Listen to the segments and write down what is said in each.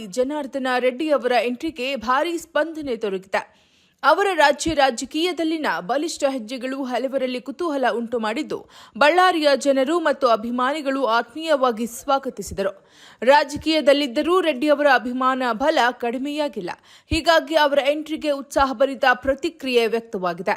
ಬಳ್ಳಾರಿ ಜನಾರ್ದನ ರೆಡ್ಡಿ ಅವರ ಎಂಟ್ರಿಗೆ ಭಾರೀ ಸ್ಪಂದನೆ ದೊರಕಿದೆ. ಅವರ ರಾಜ್ಯ ರಾಜಕೀಯದಲ್ಲಿನ ಬಲಿಷ್ಠ ಹೆಜ್ಜೆಗಳು ಹಲವರಲ್ಲಿ ಕುತೂಹಲ ಉಂಟು ಮಾಡಿದ್ದು, ಬಳ್ಳಾರಿಯ ಜನರು ಮತ್ತು ಅಭಿಮಾನಿಗಳು ಆತ್ಮೀಯವಾಗಿ ಸ್ವಾಗತಿಸಿದರು. ರಾಜಕೀಯದಲ್ಲಿದ್ದರೂ ರೆಡ್ಡಿ ಅವರ ಅಭಿಮಾನ ಬಲ ಕಡಿಮೆಯಾಗಿಲ್ಲ. ಹೀಗಾಗಿ ಅವರ ಎಂಟ್ರಿಗೆ ಉತ್ಸಾಹಭರಿತ ಪ್ರತಿಕ್ರಿಯೆ ವ್ಯಕ್ತವಾಗಿದೆ.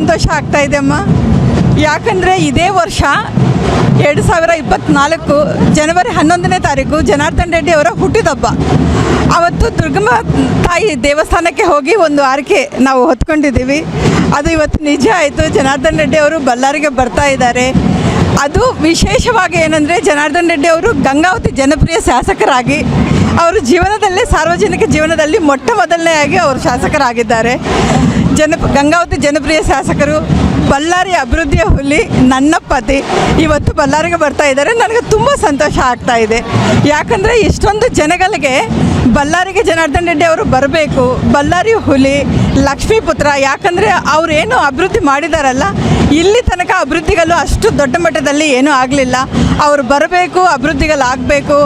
ಸಂತೋಷ ಆಗ್ತಾ ಇದೆ ಅಮ್ಮ. ಯಾಕಂದರೆ ಇದೇ ವರ್ಷ ಎರಡು ಸಾವಿರ ಇಪ್ಪತ್ನಾಲ್ಕು ಜನವರಿ ಹನ್ನೊಂದನೇ ತಾರೀಕು ಜನಾರ್ದನ್ ರೆಡ್ಡಿ ಅವರ ಹುಟ್ಟಿದಬ್ಬ. ಅವತ್ತು ದುರ್ಗಮ್ಮ ತಾಯಿ ದೇವಸ್ಥಾನಕ್ಕೆ ಹೋಗಿ ಒಂದು ಆರಕೆ ನಾವು ಹೊತ್ಕೊಂಡಿದ್ದೀವಿ. ಅದು ಇವತ್ತು ನಿಜ ಆಯಿತು. ಜನಾರ್ದನ್ ರೆಡ್ಡಿ ಅವರು ಬಳ್ಳಾರಿಗೆ ಬರ್ತಾ ಇದ್ದಾರೆ. ಅದು ವಿಶೇಷವಾಗಿ ಏನಂದರೆ ಜನಾರ್ದನ್ ರೆಡ್ಡಿ ಅವರು ಗಂಗಾವತಿ ಜನಪ್ರಿಯ ಶಾಸಕರಾಗಿ ಅವರು ಜೀವನದಲ್ಲೇ ಸಾರ್ವಜನಿಕ ಜೀವನದಲ್ಲಿ ಮೊಟ್ಟ ಮೊದಲನೇ ಆಗಿ ಅವರು ಶಾಸಕರಾಗಿದ್ದಾರೆ. ಜನ ಗಂಗಾವತಿ ಜನಪ್ರಿಯ ಶಾಸಕರು ಬಳ್ಳಾರಿ ಅಭಿವೃದ್ಧಿಯ ಹುಲಿ ನನ್ನ ಪತಿ ಇವತ್ತು ಬಳ್ಳಾರಿಗೆ ಬರ್ತಾ ಇದ್ದಾರೆ. ನನಗೆ ತುಂಬ ಸಂತೋಷ ಆಗ್ತಾ ಇದೆ. ಯಾಕಂದರೆ ಇಷ್ಟೊಂದು ಜನಗಳಿಗೆ ಬಳ್ಳಾರಿಗೆ ಜನಾರ್ದನ್ ರೆಡ್ಡಿ ಅವರು ಬರಬೇಕು, ಬಳ್ಳಾರಿ ಹುಲಿ ಲಕ್ಷ್ಮೀಪುತ್ರ ಯಾಕಂದರೆ ಅವರೇನು ಅಭಿವೃದ್ಧಿ ಮಾಡಿದಾರಲ್ಲ, ಇಲ್ಲಿ ತನಕ ಅಭಿವೃದ್ಧಿಗಳು ಅಷ್ಟು ದೊಡ್ಡ ಮಟ್ಟದಲ್ಲಿ ಏನೂ ಆಗಲಿಲ್ಲ. ಅವರು ಬರಬೇಕು ಅಭಿವೃದ್ಧಿಗಳಾಗಬೇಕು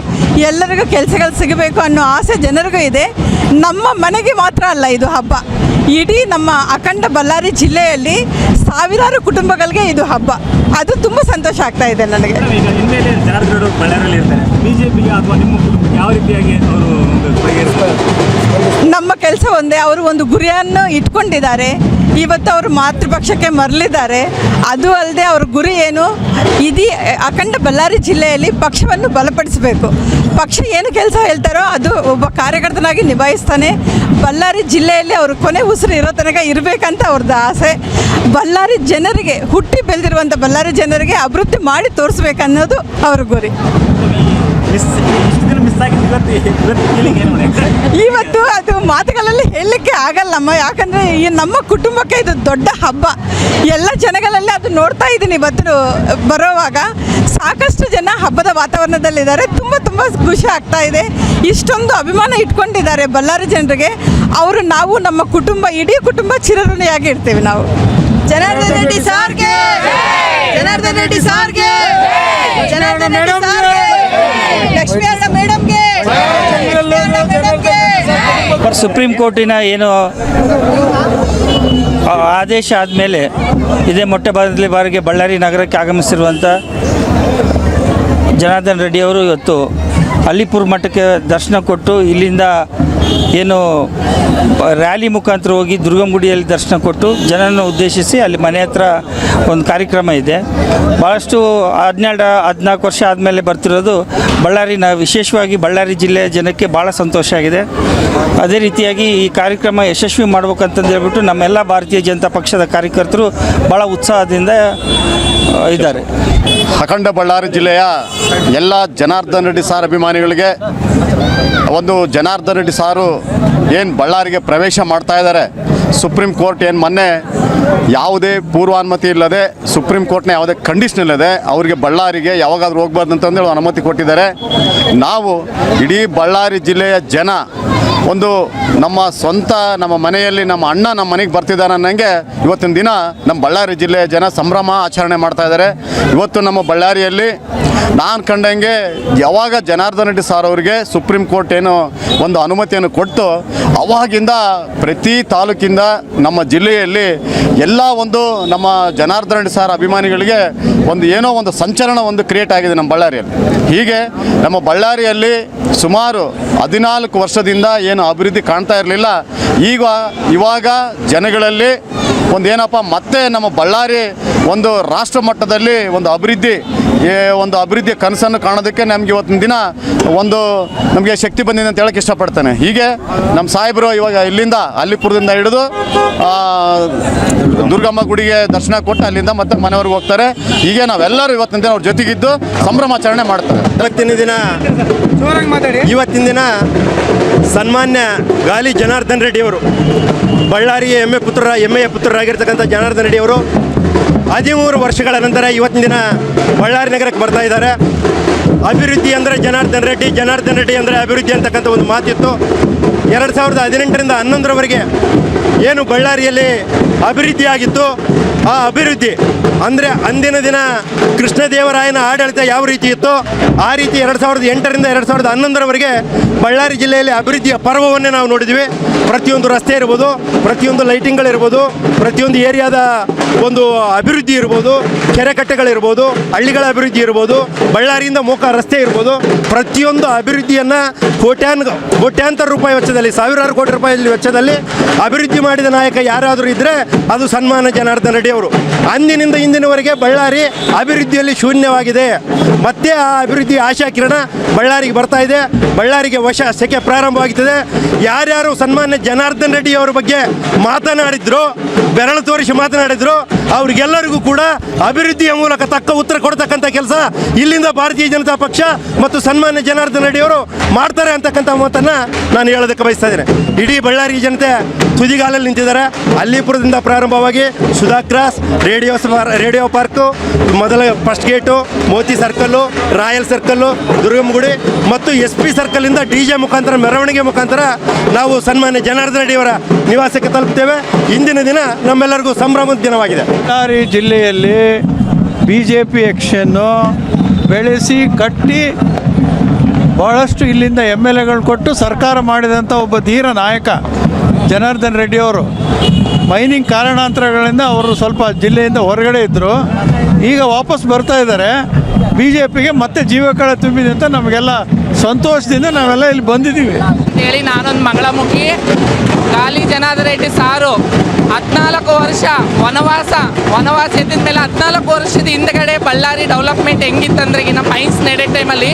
ಎಲ್ಲರಿಗೂ ಕೆಲಸಗಳು ಸಿಗಬೇಕು ಅನ್ನೋ ಆಸೆ ಜನರಿಗೂ ಇದೆ. ನಮ್ಮ ಮನೆಗೆ ಮಾತ್ರ ಅಲ್ಲ, ಇದು ಹಬ್ಬ. ಇಡೀ ನಮ್ಮ ಅಖಂಡ ಬಳ್ಳಾರಿ ಜಿಲ್ಲೆಯಲ್ಲಿ ಸಾವಿರಾರು ಕುಟುಂಬಗಳಿಗೆ ಇದು ಹಬ್ಬ. ಅದು ತುಂಬ ಸಂತೋಷ ಆಗ್ತಾ ಇದೆ ನನಗೆ. ಯಾವ ರೀತಿಯಾಗಿ ಅವರು ನಮ್ಮ ಕೆಲಸ ಒಂದೇ ಅವರು ಒಂದು ಗುರಿಯನ್ನು ಇಟ್ಕೊಂಡಿದ್ದಾರೆ. ಇವತ್ತು ಅವರು ಮಾತೃಪಕ್ಷಕ್ಕೆ ಮರಳಿದ್ದಾರೆ. ಅದು ಅಲ್ಲದೆ ಅವ್ರ ಗುರಿ ಏನು? ಇದೀ ಅಖಂಡ ಬಳ್ಳಾರಿ ಜಿಲ್ಲೆಯಲ್ಲಿ ಪಕ್ಷವನ್ನು ಬಲಪಡಿಸಬೇಕು. ಪಕ್ಷ ಏನು ಕೆಲಸ ಹೇಳ್ತಾರೋ ಅದು ಒಬ್ಬ ಕಾರ್ಯಕರ್ತನಾಗಿ ನಿಭಾಯಿಸ್ತಾನೆ. ಬಳ್ಳಾರಿ ಜಿಲ್ಲೆಯಲ್ಲಿ ಅವರು ಕೊನೆ ಉಸಿರು ಇರೋ ತನಕ ಇರಬೇಕಂತ ಅವ್ರದ್ದು ಆಸೆ. ಬಳ್ಳಾರಿ ಜನರಿಗೆ ಹುಟ್ಟಿ ಬೆಳೆದಿರುವಂಥ ಬಳ್ಳಾರಿ ಜನರಿಗೆ ಅಭಿವೃದ್ಧಿ ಮಾಡಿ ತೋರಿಸ್ಬೇಕನ್ನೋದು ಅವ್ರ ಗುರಿ. ಇವತ್ತು ಅದು ಮಾತುಗಳಲ್ಲಿ ಹೇಳಲಿಕ್ಕೆ ಆಗಲ್ಲಮ್ಮ ಯಾಕಂದರೆ ಈ ನಮ್ಮ ಕುಟುಂಬಕ್ಕೆ ಇದು ದೊಡ್ಡ ಹಬ್ಬ. ಎಲ್ಲ ಜನಗಳಲ್ಲಿ ಅದು ನೋಡ್ತಾ ಇದ್ದೀನಿ ಇವತ್ತು ಬರೋವಾಗ. ಸಾಕಷ್ಟು ಜನ ಹಬ್ಬದ ವಾತಾವರಣದಲ್ಲಿದ್ದಾರೆ. ತುಂಬ ತುಂಬ ಖುಷಿ ಆಗ್ತಾ ಇದೆ. ಇಷ್ಟೊಂದು ಅಭಿಮಾನ ಇಟ್ಕೊಂಡಿದ್ದಾರೆ ಬಳ್ಳಾರಿ ಜನರಿಗೆ. ಅವರು ನಾವು ನಮ್ಮ ಕುಟುಂಬ, ಇಡೀ ಕುಟುಂಬ ಚಿರಋಣಿಯಾಗಿ ಇರ್ತೀವಿ ನಾವು. ಜನಾರ್ದನ್ ರೆಡ್ಡಿ ಸಾರ್ಗೆ! ಜನಾರ್ದನ್ ರೆಡ್ಡಿ ಸಾರ್ಗೆ! ಜನಾರ್ದನ್ ರೆಡ್ಡಿ ಸಾರ್ಗೆ! ಲಕ್ಷ್ಮೀ ಅಣ್ಣ ಮೇಡಮ್ಗೆ ಲಕ್ಷ್ಮೀ ಅಣ್ಣ ಮೇಡಮ್ಗೆ ಸುಪ್ರೀಂ ಕೋರ್ಟಿನ ಏನು ಆದೇಶ ಆದಮೇಲೆ ಇದೇ ಮೊಟ್ಟ ಮೊದಲ ಬಾರಿಗೆ ಬಳ್ಳಾರಿ ನಗರಕ್ಕೆ ಆಗಮಿಸಿರುವಂಥ ಜನಾರ್ದನ್ ರೆಡ್ಡಿ ಅವರು ಇವತ್ತು ಅಲ್ಲಿಪುರ ಮಠಕ್ಕೆ ದರ್ಶನ ಕೊಟ್ಟು ಇಲ್ಲಿಂದ ಏನು ರ್ಯಾಲಿ ಮುಖಾಂತರ ಹೋಗಿ ದುರ್ಗಂಗುಡಿಯಲ್ಲಿ ದರ್ಶನ ಕೊಟ್ಟು ಜನರನ್ನು ಉದ್ದೇಶಿಸಿ ಅಲ್ಲಿ ಮನೆ ಹತ್ರ ಒಂದು ಕಾರ್ಯಕ್ರಮ ಇದೆ. ಭಾಳಷ್ಟು ಹದಿನೆರಡು, ಹದಿನಾಲ್ಕು ವರ್ಷ ಆದಮೇಲೆ ಬರ್ತಿರೋದು ಬಳ್ಳಾರಿನ ವಿಶೇಷವಾಗಿ ಬಳ್ಳಾರಿ ಜಿಲ್ಲೆಯ ಜನಕ್ಕೆ ಭಾಳ ಸಂತೋಷ ಆಗಿದೆ. ಅದೇ ರೀತಿಯಾಗಿ ಈ ಕಾರ್ಯಕ್ರಮ ಯಶಸ್ವಿ ಮಾಡ್ಬೇಕಂತಂದು ಹೇಳ್ಬಿಟ್ಟು ನಮ್ಮೆಲ್ಲ ಭಾರತೀಯ ಜನತಾ ಪಕ್ಷದ ಕಾರ್ಯಕರ್ತರು ಭಾಳ ಉತ್ಸಾಹದಿಂದ ಇದ್ದಾರೆ. ಅಖಂಡ ಬಳ್ಳಾರಿ ಜಿಲ್ಲೆಯ ಎಲ್ಲ ಜನಾರ್ದನ್ ರೆಡ್ಡಿ ಸಾರ್ ಅಭಿಮಾನಿಗಳಿಗೆ ಒಂದು ಜನಾರ್ದನ್ ರೆಡ್ಡಿ ಸಾರು ಏನು ಬಳ್ಳಾರಿಗೆ ಪ್ರವೇಶ ಮಾಡ್ತಾ ಇದ್ದಾರೆ. ಸುಪ್ರೀಂ ಕೋರ್ಟ್ ಏನು ಮೊನ್ನೆ ಯಾವುದೇ ಪೂರ್ವಾನುಮತಿ ಇಲ್ಲದೆ, ಸುಪ್ರೀಂ ಕೋರ್ಟ್ನ ಯಾವುದೇ ಕಂಡೀಷನ್ ಇಲ್ಲದೆ ಅವರಿಗೆ ಬಳ್ಳಾರಿಗೆ ಯಾವಾಗಾದ್ರೂ ಹೋಗ್ಬಾರ್ದು ಅಂತಂದೇಳಿ ಅನುಮತಿ ಕೊಟ್ಟಿದ್ದಾರೆ. ನಾವು ಇಡೀ ಬಳ್ಳಾರಿ ಜಿಲ್ಲೆಯ ಜನ ಒಂದು ನಮ್ಮ ಸ್ವಂತ ನಮ್ಮ ಮನೆಯಲ್ಲಿ ನಮ್ಮ ಅಣ್ಣ ನಮ್ಮ ಮನೆಗೆ ಬರ್ತಿದ್ದಾನೆ ಅನ್ನಂಗೆ ಇವತ್ತಿನ ದಿನ ನಮ್ಮ ಬಳ್ಳಾರಿ ಜಿಲ್ಲೆಯ ಜನ ಸಂಭ್ರಮ ಆಚರಣೆ ಮಾಡ್ತಾ ಇದ್ದಾರೆ. ಇವತ್ತು ನಮ್ಮ ಬಳ್ಳಾರಿಯಲ್ಲಿ ನಾನು ಕಂಡಂಗೆ ಯಾವಾಗ ಜನಾರ್ದನ್ ರೆಡ್ಡಿ ಸಾರ್ ಅವರಿಗೆ ಸುಪ್ರೀಂ ಕೋರ್ಟ್ ಏನು ಒಂದು ಅನುಮತಿಯನ್ನು ಕೊಟ್ಟು ಅವಾಗಿಂದ ಪ್ರತಿ ತಾಲೂಕಿಂದ ನಮ್ಮ ಜಿಲ್ಲೆಯಲ್ಲಿ ಎಲ್ಲ ಒಂದು ನಮ್ಮ ಜನಾರ್ದನ್ ರೆಡ್ಡಿ ಸಾರ್ ಅಭಿಮಾನಿಗಳಿಗೆ ಒಂದು ಏನೋ ಒಂದು ಸಂಚಲನ ಒಂದು ಕ್ರಿಯೇಟ್ ಆಗಿದೆ ನಮ್ಮ ಬಳ್ಳಾರಿಯಲ್ಲಿ. ಹೀಗೆ ನಮ್ಮ ಬಳ್ಳಾರಿಯಲ್ಲಿ ಸುಮಾರು ಹದಿನಾಲ್ಕು ವರ್ಷದಿಂದ ಏನು ಅಭಿವೃದ್ಧಿ ಕಾಣ್ತಾ ಇರಲಿಲ್ಲ. ಈಗ ಇವಾಗ ಜನಗಳಲ್ಲಿ ಒಂದು ಏನಪ್ಪ ಮತ್ತೆ ನಮ್ಮ ಬಳ್ಳಾರಿ ಒಂದು ರಾಷ್ಟ್ರ ಮಟ್ಟದಲ್ಲಿ ಒಂದು ಅಭಿವೃದ್ಧಿ ಏ, ಒಂದು ಅಭಿವೃದ್ಧಿಯ ಕನಸನ್ನು ಕಾಣೋದಕ್ಕೆ ನಮ್ಗೆ ಇವತ್ತಿನ ದಿನ ಒಂದು ನಮಗೆ ಶಕ್ತಿ ಬಂದಿದೆ ಅಂತ ಹೇಳಕ್ಕೆ ಇಷ್ಟಪಡ್ತೇನೆ. ಹೀಗೆ ನಮ್ಮ ಸಾಹೇಬರು ಇವಾಗ ಇಲ್ಲಿಂದ ಅಲ್ಲಿಪುರದಿಂದ ಹಿಡಿದು ಆ, ದುರ್ಗಮ್ಮ ಗುಡಿಗೆ ದರ್ಶನ ಕೊಟ್ಟು ಅಲ್ಲಿಂದ ಮತ್ತೆ ಮನೆಯವ್ರಿಗೆ ಹೋಗ್ತಾರೆ. ಹೀಗೆ ನಾವೆಲ್ಲರೂ ಇವತ್ತಿನ ದಿನ ಅವ್ರ ಜೊತೆಗಿದ್ದು ಸಂಭ್ರಮಾಚರಣೆ ಮಾಡ್ತಾರೆ ಇವತ್ತಿನ ದಿನ ಇವತ್ತಿನ ದಿನ ಸನ್ಮಾನ್ಯ ಗಾಲಿ ಜನಾರ್ದನ್ ರೆಡ್ಡಿಯವರು ಬಳ್ಳಾರಿಯ ಎಮ್ಮೆ ಪುತ್ರ ಎಮ್ಮೆಯ ಪುತ್ರರಾಗಿರ್ತಕ್ಕಂಥ ಜನಾರ್ದನ್ ರೆಡ್ಡಿ ಅವರು ಹದಿಮೂರು ವರ್ಷಗಳ ನಂತರ ಇವತ್ತಿನ ದಿನ ಬಳ್ಳಾರಿ ನಗರಕ್ಕೆ ಬರ್ತಾ ಇದ್ದಾರೆ. ಅಭಿವೃದ್ಧಿ ಅಂದರೆ ಜನಾರ್ದನ್ ರೆಡ್ಡಿ ಜನಾರ್ದನ್ ರೆಡ್ಡಿ ಅಂದರೆ ಅಭಿವೃದ್ಧಿ ಅಂತಕ್ಕಂಥ ಒಂದು ಮಾತಿತ್ತು. ಎರಡು ಸಾವಿರದ ಹದಿನೆಂಟರಿಂದ ಹನ್ನೊಂದರವರೆಗೆ ಏನು ಬಳ್ಳಾರಿಯಲ್ಲಿ ಅಭಿವೃದ್ಧಿ ಆಗಿತ್ತು? ಆ ಅಭಿವೃದ್ಧಿ ಅಂದರೆ ಅಂದಿನ ದಿನ ಕೃಷ್ಣದೇವರಾಯನ ಆಡಳಿತ ಯಾವ ರೀತಿ ಇತ್ತು? ಆ ರೀತಿ ಎರಡು ಸಾವಿರದ ಎಂಟರಿಂದ ಎರಡು ಸಾವಿರದ ಹನ್ನೊಂದರವರೆಗೆ ಬಳ್ಳಾರಿ ಜಿಲ್ಲೆಯಲ್ಲಿ ಅಭಿವೃದ್ಧಿಯ ಪರ್ವವನ್ನೇ ನಾವು ನೋಡಿದ್ವಿ. ಪ್ರತಿಯೊಂದು ರಸ್ತೆ ಇರ್ಬೋದು, ಪ್ರತಿಯೊಂದು ಲೈಟಿಂಗ್ಗಳಿರ್ಬೋದು ಪ್ರತಿಯೊಂದು ಏರಿಯಾದ ಒಂದು ಅಭಿವೃದ್ಧಿ ಇರ್ಬೋದು, ಕೆರೆ ಕಟ್ಟೆಗಳಿರ್ಬೋದು, ಹಳ್ಳಿಗಳ ಅಭಿವೃದ್ಧಿ ಇರ್ಬೋದು, ಬಳ್ಳಾರಿಯಿಂದ ಮೋಕ ರಸ್ತೆ ಇರ್ಬೋದು, ಪ್ರತಿಯೊಂದು ಅಭಿವೃದ್ಧಿಯನ್ನು ಕೋಟ್ಯಾನ್ ಕೋಟ್ಯಾಂತರ ರೂಪಾಯಿ ವೆಚ್ಚದಲ್ಲಿ, ಸಾವಿರಾರು ಕೋಟಿ ರೂಪಾಯಿ ವೆಚ್ಚದಲ್ಲಿ ಅಭಿವೃದ್ಧಿ ಮಾಡಿದ ನಾಯಕ ಯಾರಾದರೂ ಇದ್ದರೆ ಅದು ಸನ್ಮಾನ ಜನಾರ್ದನ್ ರೆಡ್ಡಿ ಅವರು. ಅಂದಿನಿಂದ ಇಂದಿನವರೆಗೆ ಬಳ್ಳಾರಿ ಅಭಿವೃದ್ಧಿಯಲ್ಲಿ ಶೂನ್ಯವಾಗಿದೆ. ಮತ್ತೆ ಆ ಅಭಿವೃದ್ಧಿ ಆಶಾ ಕಿರಣ ಬಳ್ಳಾರಿಗೆ ಬರ್ತಾ ಇದೆ. ಬಳ್ಳಾರಿಗೆ ವಶ, ಸೆಕೆ ಪ್ರಾರಂಭವಾಗುತ್ತದೆ ಯಾರ್ಯಾರು ಸನ್ಮಾನ್ಯ ಜನಾರ್ದನ್ ರೆಡ್ಡಿ ಅವರ ಬಗ್ಗೆ ಮಾತನಾಡಿದ್ರು ಬೆರಳು ತೋರಿಸಿ ಮಾತನಾಡಿದ್ರು. ಅವ್ರಿಗೆಲ್ಲರಿಗೂ ಕೂಡ ಅಭಿವೃದ್ಧಿಯ ಮೂಲಕ ತಕ್ಕ ಉತ್ತರ ಕೊಡ್ತಕ್ಕಂಥ ಕೆಲಸ ಇಲ್ಲಿಂದ ಭಾರತೀಯ ಜನತಾ ಪಕ್ಷ ಮತ್ತು ಸನ್ಮಾನ್ಯ ಜನಾರ್ದನ ರೆಡ್ಡಿ ಅವರು ಮಾಡ್ತಾರೆ ಅಂತಕ್ಕಂಥ ಮಾತನ್ನು ನಾನು ಹೇಳೋದಕ್ಕೆ ಬಯಸ್ತಾ ಇಡೀ ಬಳ್ಳಾರಿ ಜನತೆ ತುದಿಗಾಲಲ್ಲಿ ನಿಂತಿದ್ದಾರೆ. ಅಲ್ಲಿಪುರದಿಂದ ಪ್ರಾರಂಭವಾಗಿ Sudha cross radio radio park, ಮೊದಲ first gate, Moti circle royal circle Durgammagudi ಮತ್ತು ಎಸ್ ಪಿ ಸರ್ಕಲ್ಲಿಂದ ಡಿ ಜೆ ಮುಖಾಂತರ, ಮೆರವಣಿಗೆ ಮುಖಾಂತರ ನಾವು ಸನ್ಮಾನ್ಯ ಜನಾರ್ದನ ರೆಡ್ಡಿಯವರ ನಿವಾಸಕ್ಕೆ ತಲುಪ್ತೇವೆ. ಇಂದಿನ ದಿನ ನಮ್ಮೆಲ್ಲರಿಗೂ ಸಂಭ್ರಮದ ದಿನವಾಗಿದೆ. ಬಳ್ಳಾರಿ ಜಿಲ್ಲೆಯಲ್ಲಿ ಬಿ ಜೆ ಪಿ ಎಕ್ಷನ್ನು ಬೆಳೆಸಿ, ಕಟ್ಟಿ ಭಾಳಷ್ಟು ಇಲ್ಲಿಂದ ಎಂ ಎಲ್ ಎಗಳು ಕೊಟ್ಟು ಸರ್ಕಾರ ಮಾಡಿದಂಥ ಒಬ್ಬ ಧೀರ ನಾಯಕ ಜನಾರ್ದನ್ ರೆಡ್ಡಿ ಅವರು. ಮೈನಿಂಗ್ ಕಾರಣಾಂತರಗಳಿಂದ ಅವರು ಸ್ವಲ್ಪ ಜಿಲ್ಲೆಯಿಂದ ಹೊರಗಡೆ ಇದ್ದರು ಈಗ ವಾಪಸ್ ಬರ್ತಾ ಇದ್ದಾರೆ. ಬಿ ಜೆ ಪಿಗೆ ಮತ್ತೆ ಜೀವಕಳೆ ತುಂಬಿದೆ ಅಂತ ನಮಗೆಲ್ಲ ಸಂತೋಷದಿಂದ ನಾವೆಲ್ಲ ಇಲ್ಲಿ ಬಂದಿದ್ದೀವಿ. ಹೇಳಿ ನಾನೊಂದು ಮಂಗಳಮುಖಿ. ಗಾಲಿ ಜನಾರ್ದನ್ ರೆಡ್ಡಿ ಸಾರು. ಹದಿನಾಲ್ಕು ವರ್ಷ ವನವಾಸ ವನವಾಸ ಇದ್ದಿದ ಮೇಲೆ ಹದಿನಾಲ್ಕು ವರ್ಷದ ಹಿಂದ್ಗಡೆ ಬಳ್ಳಾರಿ ಡೆವಲಪ್ಮೆಂಟ್ ಹೆಂಗಿತ್ತಂದ್ರೆ ಈಗ ನಮ್ಮ ಮೈನ್ಸ್ ನಡೆ ಟೈಮಲ್ಲಿ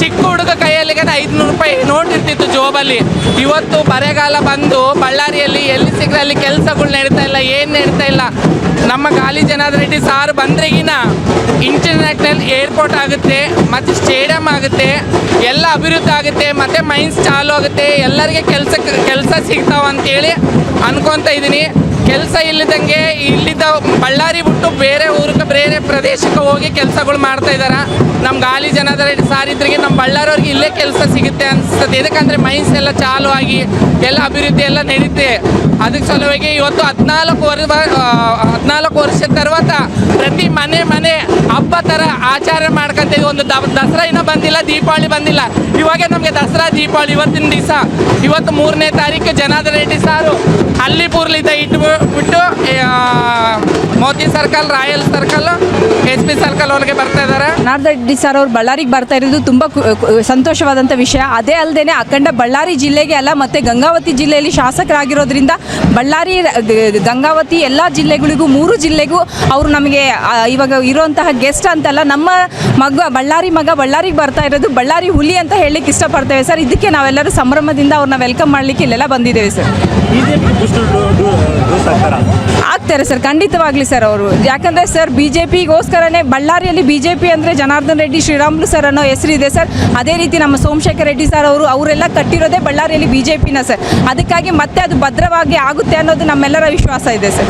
ಚಿಕ್ಕ ಹುಡುಗ ಕೈಯಲ್ಲಿಗೆ ಐದುನೂರು ರೂಪಾಯಿ ನೋಟ್ ಇರ್ತಿತ್ತು ಜೋಬಲ್ಲಿ ಇವತ್ತು ಬರೆಗಾಲ ಬಂದು ಬಳ್ಳಾರಿಯಲ್ಲಿ ಎಲ್ಲಿ ಸಿಗ್ರಲ್ಲಿ ಕೆಲಸಗಳು ನಡೀತಾ ಇಲ್ಲ, ಏನು ನಡೀತಾ ಇಲ್ಲ. ನಮ್ಮ ಗಾಲಿ ಜನಾರ್ದ ರೆಡ್ಡಿ ಸಾರು ಬಂದ್ರೆಗಿನ ಇಂಟರ್ನ್ಯಾಷನಲ್ ಏರ್ಪೋರ್ಟ್ ಆಗುತ್ತೆ, ಮತ್ತು ಸ್ಟೇಡಿಯಂ ಆಗುತ್ತೆ, ಎಲ್ಲ ಅಭಿವೃದ್ಧಿ ಆಗುತ್ತೆ, ಮತ್ತು ಮೈನ್ಸ್ ಚಾಲು ಆಗುತ್ತೆ, ಎಲ್ಲರಿಗೆ ಕೆಲಸ ಕೆಲಸ ಸಿಗ್ತಾವಂತೇಳಿ ಅನ್ಕೊಂತ ಇದ್ದೀನಿ ಕೆಲಸ ಇಲ್ಲದಂಗೆ ಇಲ್ಲಿದ್ದ ಬಳ್ಳಾರಿ ಬಿಟ್ಟು ಬೇರೆ ಊರಿಗೆ ಬೇರೆ ಪ್ರದೇಶಕ್ಕೆ ಹೋಗಿ ಕೆಲಸಗಳು ಮಾಡ್ತಾ ಇದಾರ ನಮ್ಮ ಗಾಲಿ ಜನದ ಸಾರಿದ್ರಿಗೆ ನಮ್ಮ ಬಳ್ಳಾರಿಯವ್ರಿಗೆ ಇಲ್ಲೇ ಕೆಲಸ ಸಿಗುತ್ತೆ ಅನ್ಸ್ತದೆ ಇದಕ್ಕಂದ್ರೆ ಮೈನ್ಸ್ ಎಲ್ಲ ಚಾಲು ಆಗಿ ಎಲ್ಲ ಅಭಿವೃದ್ಧಿ ಎಲ್ಲ ನಡೀತೆ ಅದಕ್ಕೆ ಸಲುವಾಗಿ ಇವತ್ತು ಹದಿನಾಲ್ಕು ವರ್ಷ ಹದಿನಾಲ್ಕು ವರ್ಷದ తర్వాత ಪ್ರತಿ ಮನೆ ಮನೆ ಆಚರಣೆ ಮಾಡ್ಕೊಂತೀವಿ. ಒಂದು ದಸರಾ ಇನ್ನೂ ಬಂದಿಲ್ಲ, ದೀಪಾವಳಿ ಬಂದಿಲ್ಲ. ಇವಾಗ ನಮಗೆ ದಸರಾ, ದೀಪಾವಳಿ ಇವತ್ತಿನ ದಿವಸ. ಇವತ್ತು ಮೂರನೇ ತಾರೀಕು ಜನಾರ್ದನ್ ರೆಡ್ಡಿ ಸಾರು. ಅಲ್ಲಿಪುರ್ಲಿಂದ ಇಟ್ಟು ಬಿಟ್ಟು Moti circle, royal circle, S P circle ಒಳಗೆ ಬರ್ತಾ ಇದ್ದಾರೆ ನಾರ್ದ ರೆಡ್ಡಿ ಸರ್ ಅವರು ಬಳ್ಳಾರಿಗೆ ಬರ್ತಾ ಇರೋದು ತುಂಬ ಸಂತೋಷವಾದಂಥ ವಿಷಯ. ಅದೇ ಅಲ್ಲದೆ ಅಖಂಡ ಬಳ್ಳಾರಿ ಜಿಲ್ಲೆಗೆ ಅಲ್ಲ, ಮತ್ತು ಗಂಗಾವತಿ ಜಿಲ್ಲೆಯಲ್ಲಿ ಶಾಸಕರಾಗಿರೋದ್ರಿಂದ ಬಳ್ಳಾರಿ ಗಂಗಾವತಿ ಎಲ್ಲ ಜಿಲ್ಲೆಗಳಿಗೂ, ಮೂರು ಜಿಲ್ಲೆಗೂ ಅವರು ನಮಗೆ ಇವಾಗ ಇರುವಂತಹ ಗೆಸ್ಟ್ ಅಂತಲ್ಲ ನಮ್ಮ ಮಗ, ಬಳ್ಳಾರಿ ಮಗ ಬಳ್ಳಾರಿಗೆ ಬರ್ತಾ ಇರೋದು ಬಳ್ಳಾರಿ ಹುಲಿ ಅಂತ ಹೇಳಲಿಕ್ಕೆ ಇಷ್ಟಪಡ್ತೇವೆ. ಸರ್, ಇದಕ್ಕೆ ನಾವೆಲ್ಲರೂ ಸಂಭ್ರಮದಿಂದ ಅವ್ರನ್ನ ವೆಲ್ಕಮ್ ಮಾಡಲಿಕ್ಕೆ ಇಲ್ಲೆಲ್ಲ ಬಂದಿದ್ದೇವೆ ಸರ್. ಆಗ್ತಾರೆ ಸರ್, ಖಂಡಿತವಾಗ್ಲಿ ಸರ್ ಅವರು. ಯಾಕಂದರೆ ಸರ್ ಬಿ ಜೆ ಪಿಗೋಸ್ಕರನೇ ಬಳ್ಳಾರಿಯಲ್ಲಿ ಬಿ ಜೆ ಪಿ ಅಂದರೆ ಜನಾರ್ದನ್ ರೆಡ್ಡಿ, ಶ್ರೀರಾಮುಲು ಸರ್ ಅನ್ನೋ ಹೆಸರಿದೆ ಸರ್. ಅದೇ ರೀತಿ ನಮ್ಮ ಸೋಮಶೇಖರ್ ರೆಡ್ಡಿ ಸರ್ ಅವರು, ಅವರೆಲ್ಲ ಕಟ್ಟಿರೋದೇ ಬಳ್ಳಾರಿಯಲ್ಲಿ ಬಿ ಜೆ ಪಿನ ಸರ್. ಅದಕ್ಕಾಗಿ ಮತ್ತೆ ಅದು ಭದ್ರವಾಗಿ ಆಗುತ್ತೆ ಅನ್ನೋದು ನಮ್ಮೆಲ್ಲರ ವಿಶ್ವಾಸ ಇದೆ ಸರ್.